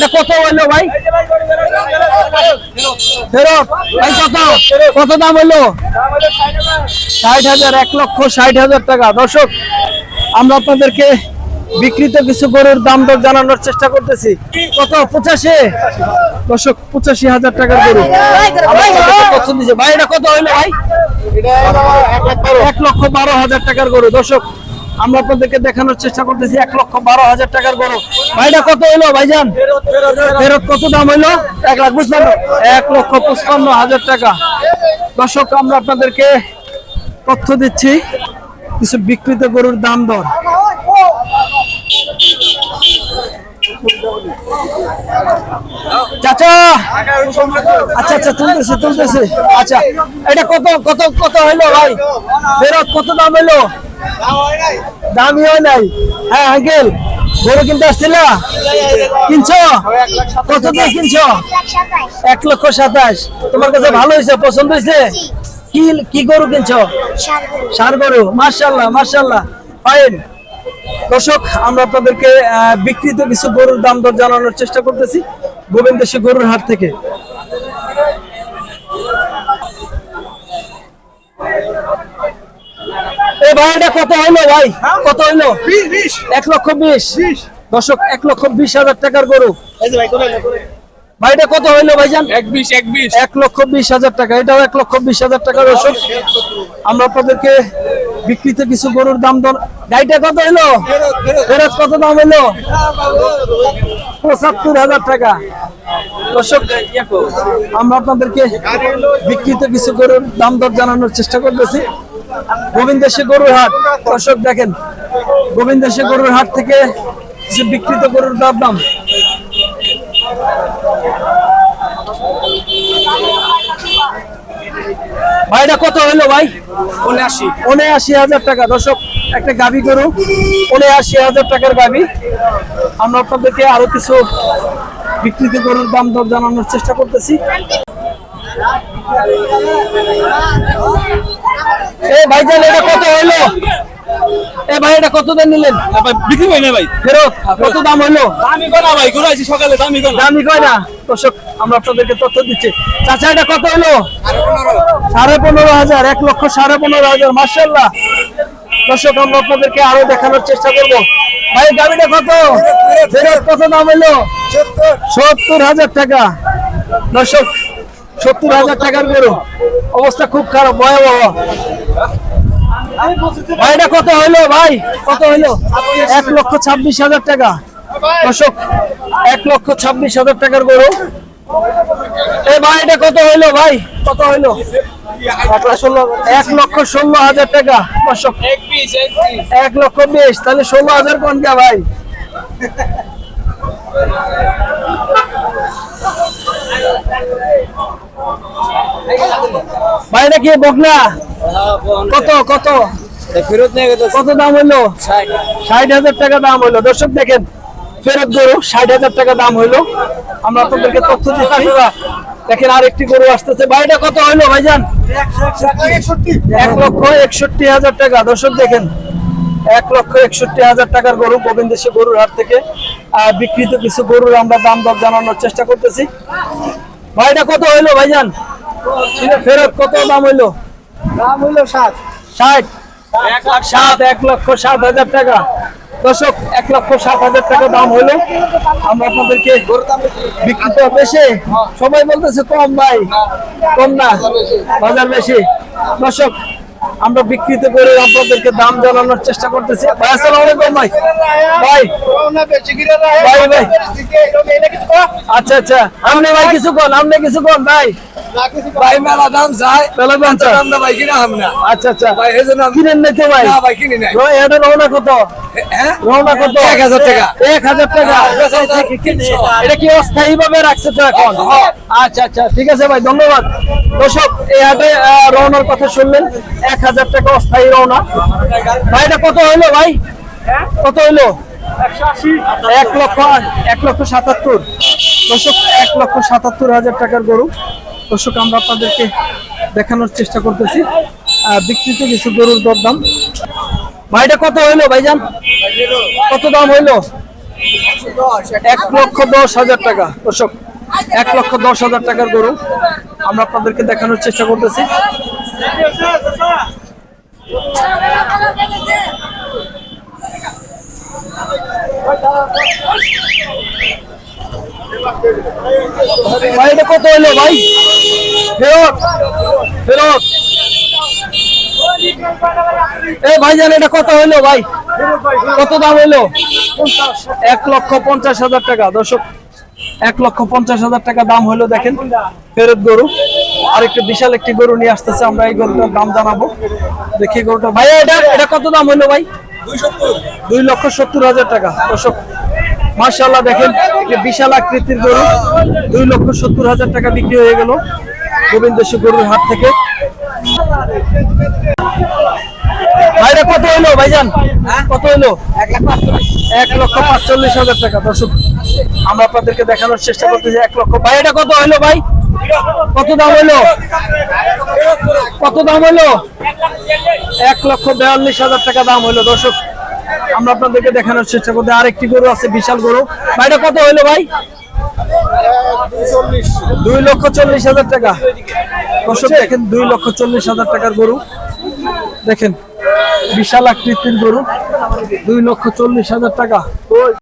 এটা কত হইল ভাই? ফেরত। ভাই, কত? কত দাম হইল? ষাট হাজার, এক লক্ষ ষাট হাজার টাকা। দর্শক, আমরা আপনাদেরকে বিক্রিত কিছু গরুর দাম দর জানানোর চেষ্টা করতেছি। কত? পঁচাশি? দর্শক, পঁচাশি হাজার টাকার গরু। ভাই, এটা কত হইল ভাই? এক লক্ষ বারো হাজার টাকার গরু। দর্শক আমরা আপনাদেরকে দেখানোর চেষ্টা করতেছি, এক লক্ষ বারো হাজার টাকার গরু। ভাইটা কত হইল, ভাইজান? ফেরত কত দাম হইল? এক লাখ পঁচপান্ন। এক লক্ষ পঁচপান্ন হাজার টাকা। দর্শক, আমরা আপনাদেরকে তথ্য দিচ্ছি, কিছু বিকৃত গরুর দাম দর। আচ্ছা আচ্ছা আচ্ছা এটা কত কত কত হইল, ভাই? ফেরত কত দাম হইল? দামই হয় নাই। হ্যাঁ আঙ্কেল গরু কিনতে আসছিল? কত দিয়ে এক লক্ষ সাতাশ। তোমার কাছে ভালো হয়েছে পছন্দ হয়েছে? কি কি গরু কিনছো? সার গরু। মার্শাল্লাহ মার্শাল্লাহ ফাইন। দর্শক আমরা আপনাদেরকে আহ, বিক্রিত কিছু গরুর দাম দর জানানোর চেষ্টা করতেছি গোবিন্দেশী গরুর হাট থেকে। এ ভাই এটা কত হইল ভাই? কত হইল? এক লক্ষ বিশ। দর্শক এক লক্ষ বিশ হাজার টাকার গরু। ভাই এটা কত হইল ভাইজান? এক এক লক্ষ বিশ হাজার টাকা। এটাও এক লক্ষ বিশ হাজার টাকা দর্শক। আমরা আপনাদেরকে বিক্রিত কিছু গরুর দাম দর গাড়িটা কত হইল? ফেরত কত দাম হইল? পঁচাত্তর হাজার টাকা। দর্শক আমরা আপনাদেরকে বিক্রিত কিছু গরুর দাম দর জানানোর চেষ্টা করতেছি। গোবিন্দেশে গরুর হাট। দর্শক দেখেন গোবিন্দেশে গরুর হাট থেকে কিছু বিক্রিত গরুর দর দাম। ভাইটা কত হলো ভাই? উনআশি। উনআশি হাজার টাকা। দর্শক একটা গাবি গরু উনআশি হাজার টাকার গাবি আমরা আপনাদেরকে আরও কিছু বিকৃত গরুর দাম দর জানানোর চেষ্টা করতেছি। এ ভাইজান এটা কত হইল? এ ভাই এটা কত দাম নিলেন? ভাই বিক্রি হয় না ভাই। ফেরত? কত দাম কোনা ভাই ঘুরে সকালে দামি কোনা দামি কয় দর্শক আমরা আপনাদেরকে তথ্য দিচ্ছি। চাচা এটা কত হলো সাড়ে পনেরো হাজার এক লক্ষ সাড়ে পনেরো হাজার মার্শাল্লাহ দর্শক আমরা আপনাদেরকে আরও দেখানোর চেষ্টা করব। ভাই গাড়িটা কত? ফেরত কত দাম হলো সত্তর হাজার টাকা। দর্শক সত্তর হাজার টাকার গরু। অবস্থা খুব খারাপ, ভয়াবহ। ভাই এটা কত হইল, ভাই? কত হইল? এক লক্ষ ছাব্বিশ হাজার টাকা। দর্শক, এক লক্ষ ছাব্বিশ হাজার টাকার গরু। এ ভাই কত হইল, ভাই? কত হইল? এক লক্ষ ষোলো হাজার টাকা। দর্শক, এক লক্ষ বিশ, তাহলে ষোলো হাজার কোন কে ভাই? ভাই এটা কি বকনা? কত কত? ফেরত নিয়ে গেছে। কত দাম হইল? ষাট। হাজার টাকা দাম হইল। দর্শক দেখেন ফেরত গরু ষাট হাজার টাকা দাম হইল। আমরা আপনাদেরকে তথ্য দিচ্ছি। দেখেন আরেকটি গরু আসতেছে। ভাইটা কত হইল ভাইজান? এক লক্ষ একষট্টি হাজার টাকা। দর্শক দেখেন এক লক্ষ একষট্টি হাজার টাকার গরু গোবিন্দেশে গরুর হাট থেকে বিক্রিত কিছু গরুর আমরা দাম দর জানানোর চেষ্টা করতেছি। ভাইটা কত হইল ভাইজান? ফেরত কত দাম হইল? দাম হইল ষাট। ষাট? এক লাখ সাত এক লক্ষ সাত হাজার টাকা। দর্শক এক লক্ষ সাত হাজার টাকা দাম হলো আমরা আপনাদেরকে বিক্রিত বেশি। সবাই বলতেছে কম ভাই। কম না বাজার বেশি। দর্শক আমরা বিক্রিত করে আপনাদেরকে দাম জানানোর চেষ্টা করতেছি। ভাই আসসালামু আলাইকুম ভাই। ভাই। ভাই ভাই। আচ্ছা আচ্ছা। আপনি ভাই কিছু কোন? আপনি কিছু কোন? ভাই। ভাই মেলা দাম চাই তাহলে কোন চান? দাম ভাই কিনা হাম না। আচ্ছা আচ্ছা। ভাই এই জন্য ভাই? না ভাই কিনি নাই। এটা রওনা কত? হ্যাঁ? রওনা কত? এক হাজার টাকা। এক হাজার টাকা। এটা কি অস্থায়ী ভাবে রাখছে তো এখন? আচ্ছা আচ্ছা ঠিক আছে ভাই ধন্যবাদ। দর্শক এই হাটে রওনার কথা শুনলেন। এক হাজার টাকা অস্থায়ী রওনা। ভাই এটা কত হইল ভাই? কত হইল? এক লক্ষ এক লক্ষ সাতাত্তর। দর্শক এক লক্ষ সাতাত্তর হাজার টাকার গরু। দর্শক, আমরা আপনাদেরকে দেখানোর চেষ্টা করতেছি। বিক্রিত কিছু গরুর দরদাম। ভাইটা কত হইল ভাইজান? কত দাম হইল? এক লক্ষ দশ হাজার টাকা। দর্শক, এক লক্ষ দশ হাজার টাকার গরু আমরা আপনাদেরকে দেখানোর চেষ্টা করতেছি। ভাই, এটা কত হইল ভাই? ফেরত ফেরত। এ ভাইজান এটা কত হইল ভাই? কত দাম হইল এক লক্ষ পঞ্চাশ হাজার টাকা। দর্শক, এক লক্ষ পঞ্চাশ হাজার টাকা দাম হলো, দেখেন, ফেরত গরু। আর একটু বিশাল একটি গরু নিয়ে আসতেছে, আমরা এই গরুটার দাম জানাব। দেখি গরুটা ভাই, এটা এটা কত দাম হইল ভাই? দুই লক্ষ সত্তর হাজার টাকা। দর্শক মার্শাল্লাহ দেখেন একটি বিশাল আকৃতির গরু দুই লক্ষ সত্তর হাজার টাকা বিক্রি হয়ে গেল গোবিন্দ গরুর হাট থেকে। ভাইরা কত হইল ভাইজান? কত হইল এক লক্ষ পাঁচচল্লিশ। হাজার টাকা দর্শক আমরা আপনাদেরকে দেখানোর চেষ্টা করতেছি এক লক্ষ। ভাই এটা কত হইল ভাই? কত দাম হইল কত দাম হইল এক লক্ষ বিয়াল্লিশ হাজার টাকা দাম হইল দর্শক। আমরা আপনাদেরকে দেখানোর চেষ্টা করতে আরেকটি গরু আছে, বিশাল গরু। ভাইটা কত হইল ভাই? দুই লক্ষ চল্লিশ হাজার টাকা। দর্শক, দেখেন, দুই লক্ষ চল্লিশ হাজার টাকার গরু। দেখেন, বিশাল আকৃতির গরু। দুই লক্ষ চল্লিশ হাজার টাকা।